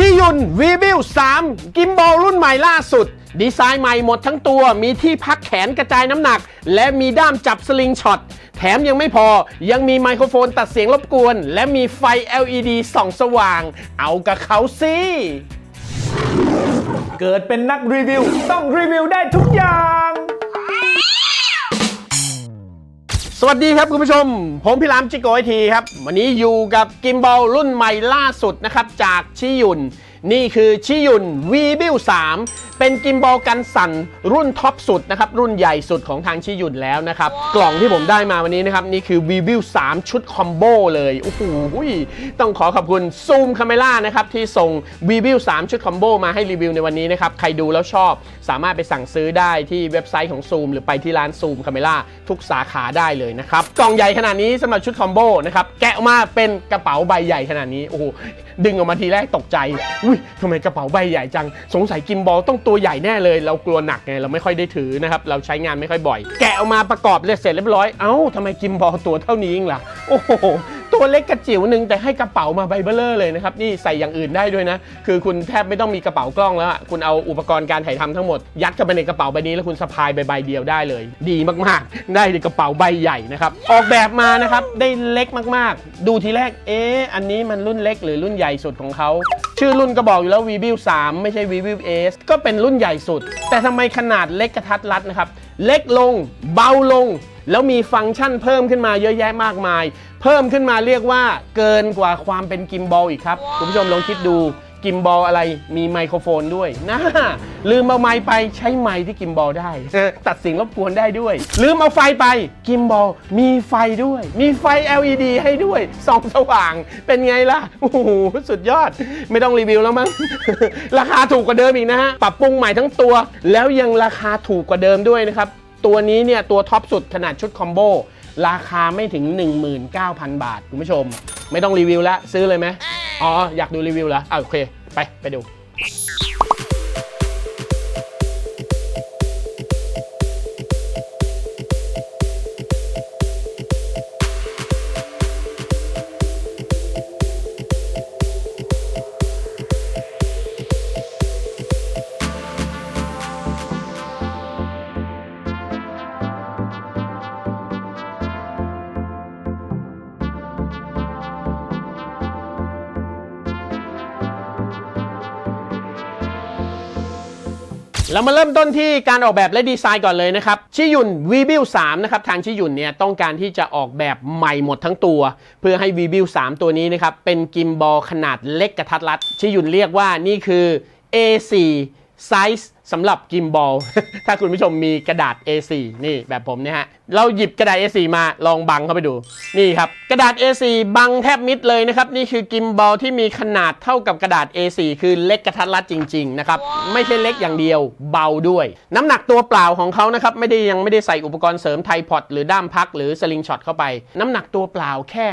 ชิยุนวีบิล3 กิมบอลรุ่นใหม่ล่าสุด ดีไซน์ใหม่หมดทั้งตัว มีที่พักแขนกระจายน้ำหนัก และมีด้ามจับสลิงช็อต แถมยังไม่พอ ยังมีไมโครโฟนตัดเสียงรบกวน และมีไฟ LED ส่องสว่าง เอากับเขาสิ เกิดเป็นนักรีวิว ต้องรีวิวได้ทุก วัสดีครับคุณผู้ชม ผมพี่ลามจิโกไอทีครับ วันนี้อยู่กับกิมบอลรุ่นใหม่ล่าสุดนะครับ จากชิยุน นี่คือชิยุน v b i l 3เป็นกิมบอลกันสั่นรุ่นท็อปสุดนะครับ รุ่นใหญ่สุดของทางชิยุนแล้วนะครับ กล่องที่ผมได้มาวันนี้นะครับ นี่คือ v b i l 3ชุดคอมโบเลย โอ้โหต้องขอขอบคุณซูมคาเมล่านะครับ ที่ส่ง v b i l 3ชุดคอมโบมาให้รีวิวในวันนี้นะครับ ใครดูแล้วชอบ สามารถไปสั่งซื้อได้ที่เว็บไซต์ของซูมหรือไปที่ร้านซูมคาเมล่าทุกสาขาได้เลยนะครับกล่องใหญ่ขนาดนี้สำหรับชุดคอมโบนะครับแกะออกมาเป็นกระเป๋าใบใหญ่ขนาดนี้โอ้โหดึงออกมาทีแรกตกใจอุ้ยทำไมกระเป๋าใบใหญ่จัง สงสัยกิมบอลต้องตัวใหญ่แน่เลย เรากลัวหนักไง เราไม่ค่อยได้ถือนะครับ เราใช้งานไม่ค่อยบ่อย แกะออกมาประกอบเสร็จเรียบร้อย เอ้าทำไมกิมบอลตัวเท่านี้เองล่ะ โอ้โห ตัวเล็กกระจิ๋วหนึ่งแต่ให้กระเป๋ามาใบเบ้อเร่อเลยนะครับ นี่ใส่อย่างอื่นได้ด้วยนะ คือคุณแทบไม่ต้องมีกระเป๋ากล้องแล้วคุณเอาอุปกรณ์การถ่ายทำทั้งหมด ยัดเข้าไปในกระเป๋าใบนี้แล้วคุณสะพายใบใบเดียวได้เลย ดีมากๆ ได้ในกระเป๋าใบใหญ่นะครับ ออกแบบมานะครับได้เล็กมากๆ ดูทีแรก เอ๊ะ อันนี้มันรุ่นเล็กหรือรุ่นใหญ่สุดของเขา ชื่อรุ่นก็บอกอยู่แล้ว v b i l 3ไม่ใช่ v b i l S ก็เป็นรุ่นใหญ่สุด แต่ทำไมขนาดเล็กกระทัดรัดนะครับ เล็กลง เบาลง แล้วมีฟังก์ชันเพิ่มขึ้นมาเยอะแยะมากมาย เพิ่มขึ้นมาเรียกว่าเกินกว่าความเป็นกิมบอลอีกครับ คุณผู้ชมลองคิดดู กิมบอลอะไรมีไมโครโฟนด้วยนะลืมเอาไมค์ไปใช้ไมค์ที่กิมบอลได้ ตัดเสียงรบกวนได้ด้วย ลืมเอาไฟไปกิมบอลมีไฟด้วย มีไฟ LED ให้ด้วยส่องสว่างเป็นไงล่ะโอ้โหสุดยอด ไม่ต้องรีวิวแล้วมั้งราคาถูกกว่าเดิมอีกนะฮะปรับปรุงใหม่ทั้งตัว แล้วยังราคาถูกกว่าเดิมด้วยนะครับตัวนี้เนี่ยตัวท็อปสุดขนาดชุดคอมโบราคาไม่ถึง 19,000 บาท คุณผู้ชม ไม่ต้องรีวิวแล้วซื้อเลยไหม อ๋อ อยากดูรีวิวเหรออะโอเค ไป ไปดู เรามาเริ่มต้นที่การออกแบบและดีไซน์ก่อนเลยนะครับ ชิยุน v b i l 3นะครับ ทางชิยุนเนี่ยต้องการที่จะออกแบบใหม่หมดทั้งตัว เพื่อให้ v b i l 3ตัวนี้นะครับ เป็นกิมบอลขนาดเล็กกระทัดรัด ชิยุนเรียกว่านี่คือ A4 ไซ ส์สำหรับกิมบอล ถ้าคุณผู้ชมมีกระดาษ A4 นี่แบบผมเนี่ยฮะ เราหยิบกระดาษ A4 มาลองบังเข้าไปดู นี่ครับ กระดาษ A4 บังแทบมิดเลยนะครับ นี่คือกิมบอลที่มีขนาดเท่ากับกระดาษ A4 คือเล็กกระทัดรัดจริงๆนะครับ ไม่ใช่เล็กอย่างเดียวเบาด้วย น้ำหนักตัวเปล่าของเขานะครับ ไม่ได้ยังไม่ได้ใส่อุปกรณ์เสริมไทพอดหรือด้ามพักหรือสลิงช็อตเข้าไป น้ำหนักตัวเปล่าแค่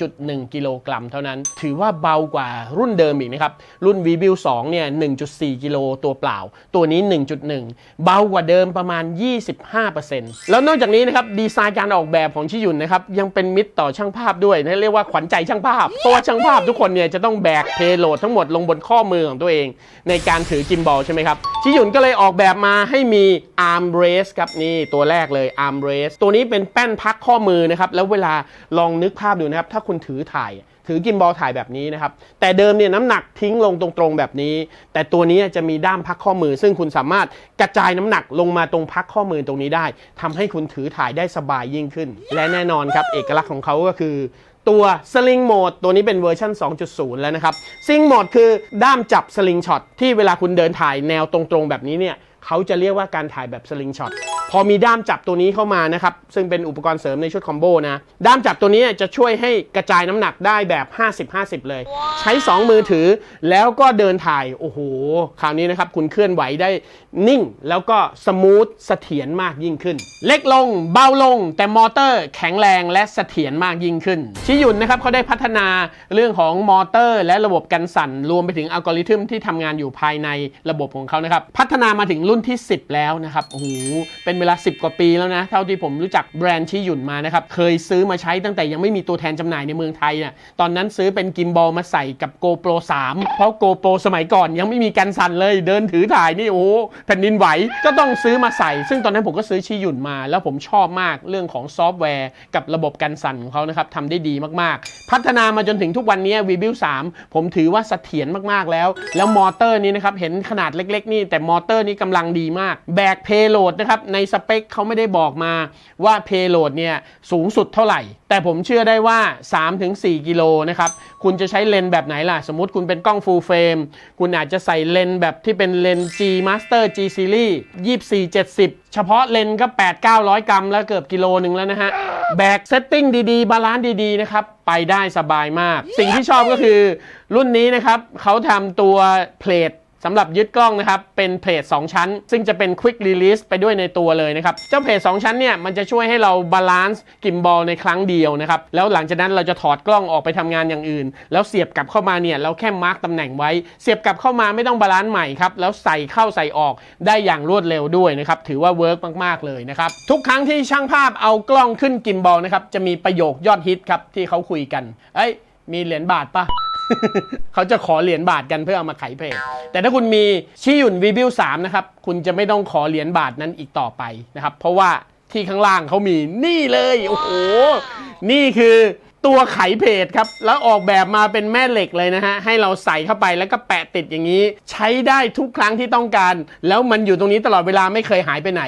1.1 กิโลกรัมเท่านั้น ถือว่าเบากว่ารุ่นเดิมอีกนะครับ รุ่น v b i l 2เนี่ย 1.4 กิโลตัวเปล่า ตัวนี้ 1.1 เบากว่าเดิมประมาณ 25%แล้วนอกจากนี้นะครับดีไซน์การออกแบบของชิยุนนะครับยังเป็นมิตรต่อช่างภาพด้วยนะเรียกว่าขวัญใจช่างภาพ เพราะว่าช่างภาพทุกคนเนี่ยจะต้องแบกเพโลดทั้งหมดลงบนข้อมือของตัวเอง ในการถือกิมบอลใช่ไหมครับชิยุนก็เลยออกแบบมาให้มีอาร์มเรสครับนี่ตัวแรกเลยอาร์มเรสตัวนี้เป็นแป้นพักข้อมือนะครับแล้วเวลาลองนึกภาพดูนะครับถ้าคุณถือถ่าย ถือกิมบอลถ่ายแบบนี้นะครับ แต่เดิมเนี่ยน้ำหนักทิ้งลงตรงๆแบบนี้ แต่ตัวนี้จะมีด้ามพักข้อมือ ซึ่งคุณสามารถกระจายน้ำหนักลงมาตรงพักข้อมือตรงนี้ได้ทำให้คุณถือถ่ายได้สบายยิ่งขึ้น และแน่นอนครับเอกลักษณ์ของเขาก็คือตัวสลิงโหมดตัวนี้เป็นเวอร์ชัน2.0 แล้วนะครับสลิงโหมดคือด้ามจับสลิงช็อตที่เวลาคุณเดินถ่ายแนวตรงๆแบบนี้เนี่ยเขาจะเรียกว่าการถ่ายแบบสลิงช็อต พอมีด้ามจับตัวนี้เข้ามานะครับ ซึ่งเป็นอุปกรณ์เสริมในชุดคอมโบนะ ด้ามจับตัวนี้จะช่วยให้กระจายน้ำหนักได้แบบ 50-50 เลย ใช้ 2 มือถือแล้วก็เดินถ่าย โอ้โห คราวนี้นะครับ คุณเคลื่อนไหวได้นิ่ง แล้วก็สมูทเสถียรมากยิ่งขึ้น เล็กลง เบาลง แต่มอเตอร์แข็งแรงและเสถียรมากยิ่งขึ้น ชิยุนนะครับเขาได้พัฒนาเรื่องของมอเตอร์ และระบบกันสั่น รวมไปถึงอัลกอริทึมที่ทำงานอยู่ภายในระบบของเขานะครับ พัฒนามาถึงรุ่นที่ 10 แล้วนะครับ โอ้โห เป็นเวลา 10 กว่าปีแล้วนะ เท่าที่ผมรู้จักแบรนด์ชิหยุนมานะครับ เคยซื้อมาใช้ตั้งแต่ยังไม่มีตัวแทนจำหน่ายในเมืองไทยน่ะตอนนั้นซื้อเป็นกิมบอลมาใส่กับ GoPro 3 เพราะ GoPro สมัยก่อนยังไม่มีกันสั่นเลย เดินถือถ่ายนี่โอ้แผ่นดินไหวก็ต้องซื้อมาใส่ ซึ่งตอนนั้นผมก็ซื้อชิหยุนมา แล้วผมชอบมากเรื่องของซอฟต์แวร์ กับระบบกันสั่นของเขานะครับทำได้ดีมากๆ พัฒนามาจนถึงทุกวันนี้ v b u 3ผมถือว่าเสถียรมากๆแล้ว แล้วมอเตอร์นี้นะครับเห็นขนาดเล็ก ๆ นี่แต่มอเตอร์นี้กำลังดีมาก แบกเพโลดนะครับในสเปคเขาไม่ได้บอกมาว่าเพโลดเนี่ยสูงสุดเท่าไหร่ แต่ผมเชื่อได้ว่า 3-4 กิโลนะครับ คุณจะใช้เลนส์แบบไหนล่ะ สมมติคุณเป็นกล้อง full frame คุณอาจจะใส่เลนส์แบบที่เป็นเลนส์ G Master G Series 24 70 เฉพาะเลนส์ก็ 8 900 กรัมแล้วเกือบกิโลหนึ่งแล้วนะฮะ แบกเซตติ้งดีๆ บาลานซ์ดีๆ นะครับ ไปได้สบายมาก สิ่งที่ชอบก็คือรุ่นนี้นะครับเขาทำตัวเพลท สำหรับยึดกล้องนะครับ เป็นเพลท2ชั้น ซึ่งจะเป็น Quick Release ไปด้วยในตัวเลยนะครับ เจ้าเพลท2ชั้นเนี่ย มันจะช่วยให้เราบาลานซ์กิมบอลในครั้งเดียวนะครับ แล้วหลังจากนั้นเราจะถอดกล้องออกไปทำงานอย่างอื่น แล้วเสียบกลับเข้ามาเนี่ย เราแค่มาร์กตำแหน่งไว้ เสียบกลับเข้ามาไม่ต้องบาลานซ์ใหม่ครับ แล้วใส่เข้าใส่ออกได้อย่างรวดเร็วด้วยนะครับ ถือว่าเวิร์กมากๆเลยนะครับ ทุกครั้งที่ช่างภาพเอากล้องขึ้นกิมบอลนะครับ จะมีประโยคยอดฮิตครับที่เขาคุยกัน เอ้ย มีเหรียญบาทปะ เขาจะขอเหรียญบาทกันเพื่อเอามาไขเพจแต่ถ้าคุณมีชิยุนวีบิว3นะครับ คุณจะไม่ต้องขอเหรียญบาทนั้นอีกต่อไปนะครับ เพราะว่าที่ข้างล่างเขามีนี่เลย โอ้โห นี่คือตัวไขเพจครับ แล้วออกแบบมาเป็นแม่เหล็กเลยนะฮะ ให้เราใส่เข้าไปแล้วก็แปะติดอย่างนี้ ใช้ได้ทุกครั้งที่ต้องการ แล้วมันอยู่ตรงนี้ตลอดเวลาไม่เคยหายไปไหน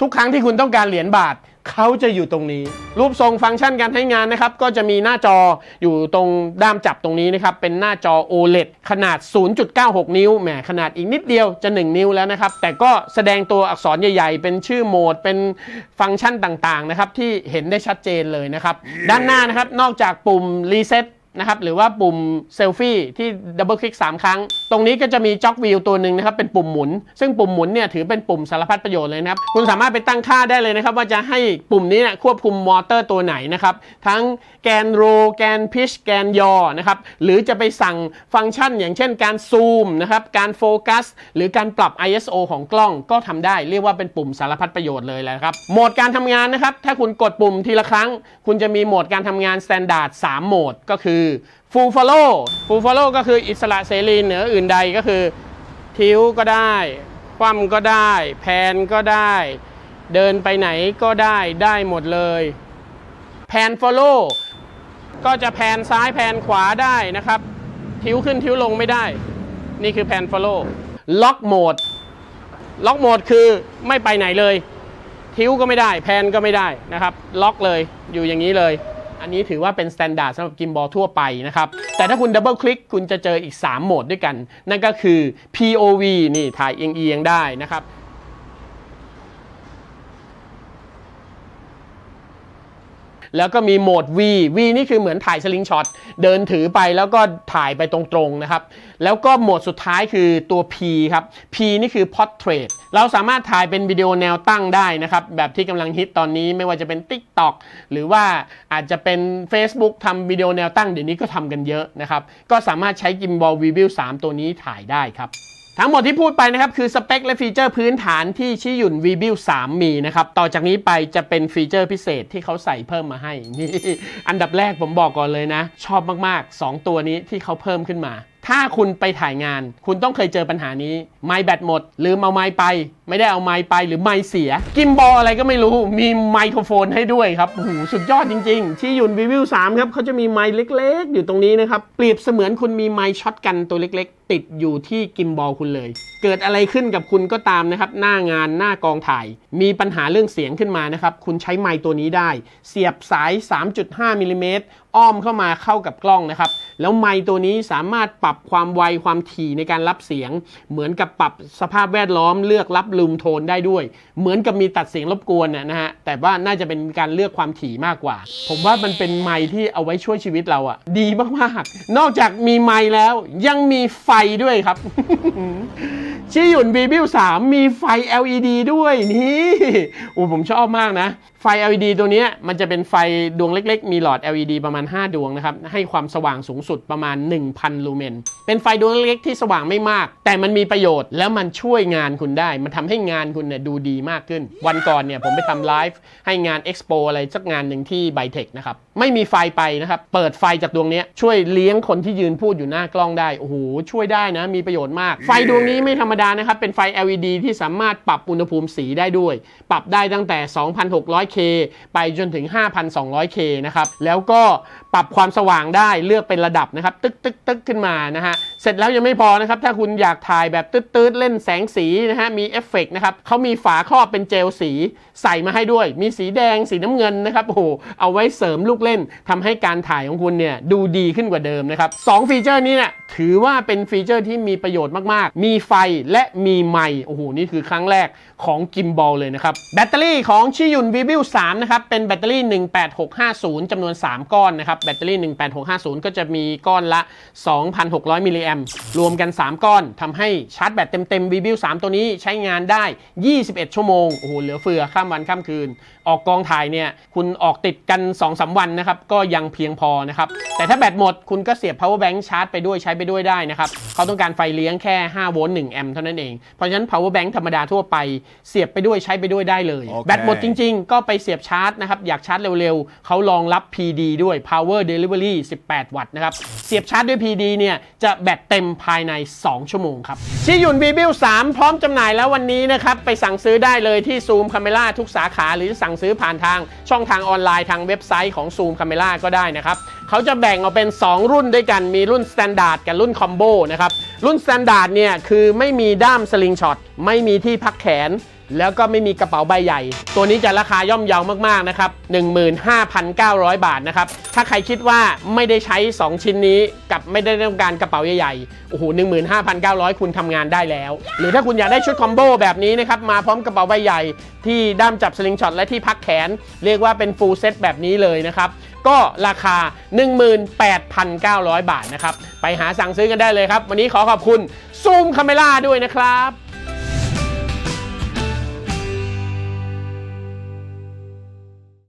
ทุกครั้งที่คุณต้องการเหรียญบาท เขาจะอยู่ตรงนี้ รูปทรงฟังก์ชันการใช้งานนะครับ ก็จะมีหน้าจออยู่ตรงด้ามจับตรงนี้นะครับ เป็นหน้าจอ OLED ขนาด 0.96 นิ้วแหมขนาดอีกนิดเดียวจะ 1 นิ้วแล้วนะครับ แต่ก็แสดงตัวอักษรใหญ่ๆ เป็นชื่อโหมด เป็นฟังก์ชันต่างๆนะครับที่เห็นได้ชัดเจนเลยนะครับ ด้านหน้านะครับนอกจากปุ่มรีเซ็ต นะครับหรือว่าปุ่มเซลฟี่ที่ดับเบิลคลิก3 ครั้ง ตรงนี้ก็จะมีจ็อกวิวตัวหนึ่งนะครับเป็นปุ่มหมุน ซึ่งปุ่มหมุนเนี่ยถือเป็นปุ่มสารพัดประโยชน์เลยนะครับ คุณสามารถไปตั้งค่าได้เลยนะครับ ว่าจะให้ปุ่มนี้นี่ยควบคุมมอเตอร์ตัวไหนนะครับ ทั้งแกนโรแกนพิชแกนยอนะครับหรือจะไปสั่งฟังก์ชัน อย่างเช่นการซูมนะครับการโฟกัสหรือการปรับ ISO ของกล้องก็ทำได้เรียกว่าเป็นปุ่มสารพัดประโยชน์เลยแหละครับโหมดการทำงานนะครับถ้าคุณกดปุ่มทีละครั้ง คุณจะมีโหมดการทำงาน Standard 3โหมดก็คือ Full Follow Full Follow ก็คืออิสระเสรีเหนืออื่นใดก็คือทิ้วก็ได้ คว่ำก็ได้ แพนก็ได้ เดินไปไหนก็ได้ได้หมดเลยแพน follow ก็จะแพนซ้ายแพนขวาได้นะครับ ทิ้วขึ้นทิ้วลงไม่ได้ นี่คือแพน follow ล็อกโหมดล็อกโหมดคือไม่ไปไหนเลย ทิ้วก็ไม่ได้ แพนก็ไม่ได้นะครับ ล็อกเลยอยู่อย่างนี้เลย อันนี้ถือว่าเป็นสแตนดาร์ดสำหรับกิมบอลทั่วไปนะครับ แต่ถ้าคุณดับเบิลคลิกคุณจะเจออีก 3 โหมดด้วยกัน นั่นก็คือ POV นี่ถ่ายเอียงๆได้นะครับ แล้วก็มีโหมด V V นี่คือเหมือนถ่ายสลิงช็อตเดินถือไปแล้วก็ถ่ายไปตรงๆนะครับ แล้วก็โหมดสุดท้ายคือตัว P ครับ P นี่คือ Portrait เราสามารถถ่ายเป็นวิดีโอแนวตั้งได้นะครับ แบบที่กำลังฮิตตอนนี้ไม่ว่าจะเป็น TikTok หรือว่าอาจจะเป็น Facebook ทำวิดีโอแนวตั้งเดี๋ยวนี้ก็ทำกันเยอะนะครับ ก็สามารถใช้ Gimbal View 3ตัวนี้ถ่ายได้ครับ ทั้งหมดที่พูดไปนะครับคือสเปคและฟีเจอร์พื้นฐานที่ชิยุน v b u 3มีนะครับ ต่อจากนี้ไปจะเป็นฟีเจอร์พิเศษที่เขาใส่เพิ่มมาให้นี่อันดับแรกผมบอกก่อนเลยนะ ชอบมากๆ 2 ตัวนี้ที่เขาเพิ่มขึ้นมา ถ้าคุณไปถ่ายงาน คุณต้องเคยเจอปัญหานี้ ไม้แบตหมด ลืมเอาไม้ไป ไม่ได้เอาไม้ไปหรือไม้เสีย กิมบอลอะไรก็ไม่รู้ มีไมโครโฟนให้ด้วยครับโอ้โหสุดยอดจริง ๆ ที่ยุนวิวิวสามครับเขาจะมีไม้เล็ก ๆ อยู่ตรงนี้นะครับ เปรียบเสมือนคุณมีไม้ช็อตกันตัวเล็ก ๆ ติดอยู่ที่กิมบอลคุณเลยเกิดอะไรขึ้นกับคุณก็ตามนะครับ หน้างานหน้ากองถ่าย มีปัญหาเรื่องเสียงขึ้นมานะครับ คุณใช้ไมค์ตัวนี้ได้ เสียบสาย 3.5มิลลิเมตรอ้อมเข้ามาเข้ากับกล้องนะครับ แล้วไมค์ตัวนี้สามารถปรับความไวความถี่ในการรับเสียง เหมือนกับปรับสภาพแวดล้อมเลือกรับลูมโทนได้ด้วย เหมือนกับมีตัดเสียงรบกวนนะนะฮะแต่ว่าน่าจะเป็นการเลือกความถี่มากกว่า ผมว่ามันเป็นไมค์ที่เอาไว้ช่วยชีวิตเราอะดีมากๆนอกจากมีไมค์แล้วยังมีไฟด้วยครับ ชิยุน v b 3มีไฟ LED ด้วยนี่โอ้ผมชอบมากนะไฟ LED ตัวนี้มันจะเป็นไฟดวงเล็กๆ มีหลอด LED ประมาณ 5 ดวงนะครับ ให้ความสว่างสูงสุดประมาณ 1,000 ลูเมน เป็นไฟดวงเล็กๆที่สว่างไม่มาก แต่มันมีประโยชน์แล้วมันช่วยงานคุณได้ มันทำให้งานคุณเนี่ยดูดีมากขึ้น วันก่อนเนี่ยผมไปทำไลฟ์ให้งานเอ็กซ์โปอะไรสักงานหนึ่งที่ไบเทคนะครับ ไม่มีไฟไปนะครับ เปิดไฟจากดวงนี้ช่วยเลี้ยงคนที่ยืนพูดอยู่หน้ากล้องได้ โอ้โห ช่วยได้นะ มีประโยชน์มาก ไฟดวงนี้ไม่ธรรมดานะครับ เป็นไฟ LED ที่สามารถปรับอุณหภูมิสีได้ด้วย ปรับได้ตั้งแต่ 2,600K ไปจนถึง 5,200K นะครับ แล้วก็ปรับความสว่างได้เลือกเป็นระดับนะครับ ตึกตึกตึกขึ้นมานะฮะ เสร็จแล้วยังไม่พอนะครับ ถ้าคุณอยากถ่ายแบบตืดตืดๆเล่นแสงสีนะฮะ มีเอฟเฟกต์นะครับเขามีฝาครอบเป็นเจลสีใส่มาให้ด้วย มีสีแดงสีน้ำเงินนะครับ โอ้โห เอาไว้เสริมลูกเล่นทำให้การถ่ายของคุณเนี่ยดูดีขึ้นกว่าเดิมนะครับสองฟีเจอร์นี้เนี่ยถือว่าเป็นฟีเจอร์ที่มีประโยชน์มาก ๆ มีไฟและมีไมค์โอ้โห นี่คือครั้งแรกของกิมบอลเลยนะครับ แบตเตอรี่ของชิยุน v b i l 3นะครับเป็นแบตเตอรี่ 18650 จำนวน 3 ก้อนนะครับแบตเตอรี่ 18650 ก็จะมีก้อนละ 2,600 มิลลิแอมรวมกัน 3 ก้อนทำให้ชาร์จแบตเต็มๆ v b i l 3 ตัวนี้ใช้งานได้ 21 ชั่วโมง โอ้โห เหลือเฟือข้ามวันข้ามคืน ออกกองถ่ายเนี่ย คุณออกติดกัน 2-3 วันนะครับ ก็ยังเพียงพอนะครับ แต่ถ้าแบตหมดคุณก็เสียบ power bank ชาร์จไปด้วยใช้ไปด้วยได้นะครับเขาต้องการไฟเลี้ยงแค่5โวลต์1แอมป์เท่านั้นเองเพราะฉะนั้น power bank ธรรมดาทั่วไปเสียบไปด้วยใช้ไปด้วยได้เลยโอเคแบตหมดจริง ๆ ก็ไปเสียบชาร์จนะครับอยากชาร์จเร็วๆเขารองรับ PD ด้วย power delivery 18 วัตต์นะครับเสียบชาร์จด้วย PD เนี่ยจะแบตเต็มภายใน 2 ชั่วโมงครับชิยุน v b i l 3พร้อมจำหน่ายแล้ววันนี้นะครับไปสั่งซื้อได้เลยที่ Zoom Camera ทุกสาขาหรือสั่งซื้อผ่านทางช่องทางออนไลน์ทางเว็บไซต์ของ Zoom Camera ก็ได้นะครับเขาจะแบ่งออกเป็น 2 รุ่นด้วยกันมีรุ่น Standard กับรุ่น Combo นะครับรุ่น Standard เนี่ยคือไม่มีด้ามสลิงช็อตไม่มีที่พักแขน แล้วก็ไม่มีกระเป๋าใบใหญ่ ตัวนี้จะราคาย่อมเยาวมากๆนะครับ 15,900 บาทนะครับ ถ้าใครคิดว่าไม่ได้ใช้ 2 ชิ้นนี้กับไม่ได้ต้องการกระเป๋าใหญ่ๆ โอ้โห 15,900 คุณทำงานได้แล้ว หรือถ้าคุณอยากได้ชุดคอมโบแบบนี้นะครับ มาพร้อมกระเป๋าใบใหญ่ ที่ด้ามจับสลิงช็อตและที่พักแขน เรียกว่าเป็นฟูลเซตแบบนี้เลยนะครับก็ราคา 18,900 บาทนะครับ ไปหาสั่งซื้อกันได้เลยครับ วันนี้ขอขอบคุณซูมคาเมล่าด้วยนะครับ